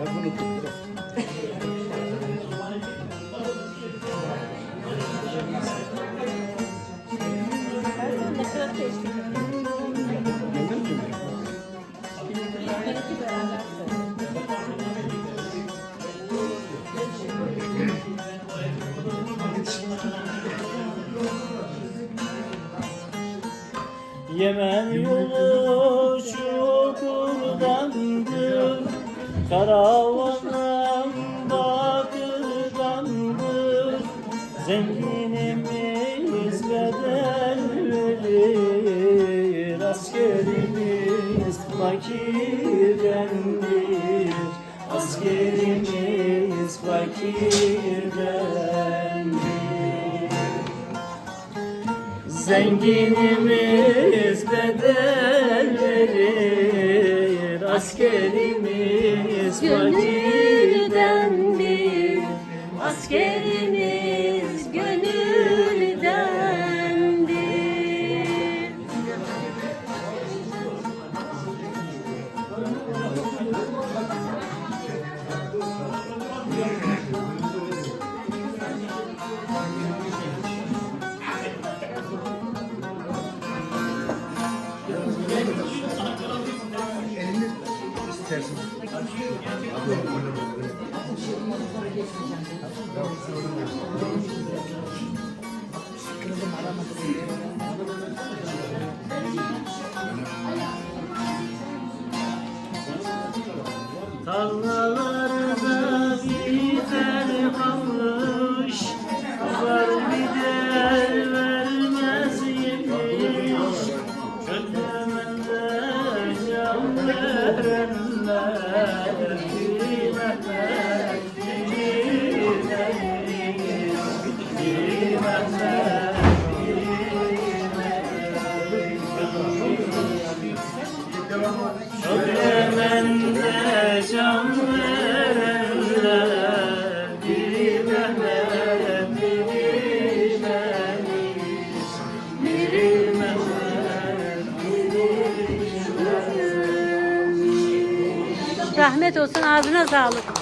Ben bunu tutacağım. Yemen yolu çok urdan Karavanım bakırdandır Zenginimiz bedel verir. Askerimiz fakirdendir Askerimiz fakirdendir. Zenginimiz bedel Fakirdendir Askerimiz gönüldendir. Tarlalarda Rahmet olsun ağzına sağlık.